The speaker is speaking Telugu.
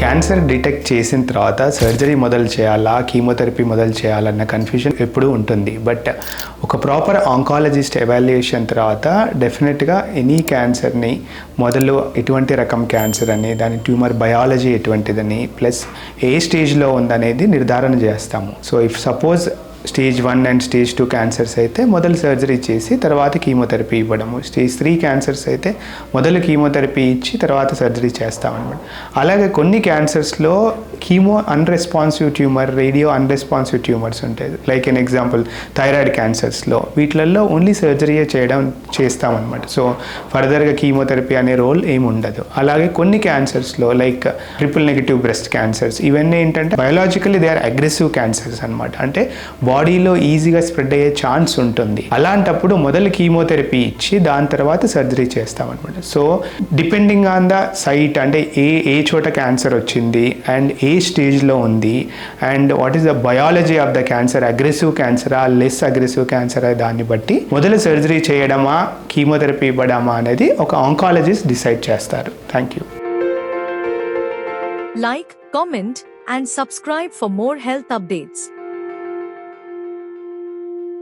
క్యాన్సర్ డిటెక్ట్ చేసిన తర్వాత సర్జరీ మొదలు చేయాలా కీమోథెరపీ మొదలు చేయాలన్న కన్ఫ్యూజన్ ఎప్పుడూ ఉంటుంది. బట్ ఒక ప్రాపర్ ఆంకాలజిస్ట్ ఎవాల్యుయేషన్ తర్వాత డెఫినెట్గా ఎనీ క్యాన్సర్ని మొదలు ఎటువంటి రకం క్యాన్సర్ అని దాని ట్యూమర్ బయాలజీ ఎటువంటిదని ప్లస్ ఏ స్టేజ్లో ఉందనేది నిర్ధారణ చేస్తాము. So if suppose stage one and stage two cancers అయితే మొదలు సర్జరీ చేసి తర్వాత కీమోథెరపీ ఇవ్వడము. స్టేజ్ త్రీ క్యాన్సర్స్ అయితే మొదలు కీమోథెరపీ ఇచ్చి తర్వాత సర్జరీ చేస్తామన్నమాట. అలాగే కొన్ని క్యాన్సర్స్లో chemo unresponsive tumour radio unresponsive tumours ఉంటాయి. లైక్ ఎన్ ఎగ్జాంపుల్ థైరాయిడ్ క్యాన్సర్స్లో వీటిలలో ఓన్లీ సర్జరీయే చేయడం చేస్తామన్నమాట. సో ఫర్దర్గా కీమోథెరపీ అనే రోల్ ఏమి ఉండదు అలాగే కొన్ని క్యాన్సర్స్లో like triple negative breast cancers ఇవన్నీ ఏంటంటే biologically they are aggressive cancers అనమాట అంటే బాడీలో ఈజీగా స్ప్రెడ్ అయ్యే ఛాన్స్ ఉంటుంది. అలాంటప్పుడు మొదలు కీమోథెరపీ ఇచ్చి దాని తర్వాత సర్జరీ చేస్తామన్నమాట. So depending on the site అంటే ఏ ఏ చోట క్యాన్సర్ వచ్చింది అండ్ ఏ స్టేజ్లో ఉంది and what is the biology of the cancer aggressive క్యాన్సరా less aggressive క్యాన్సరా దాన్ని బట్టి మొదలు సర్జరీ చేయడమా కీమోథెరపీ ఇవ్వడమా అనేది ఒక ఆంకాలజిస్ట్ డిసైడ్ చేస్తారు. Thank you Like, comment, and subscribe for more health updates.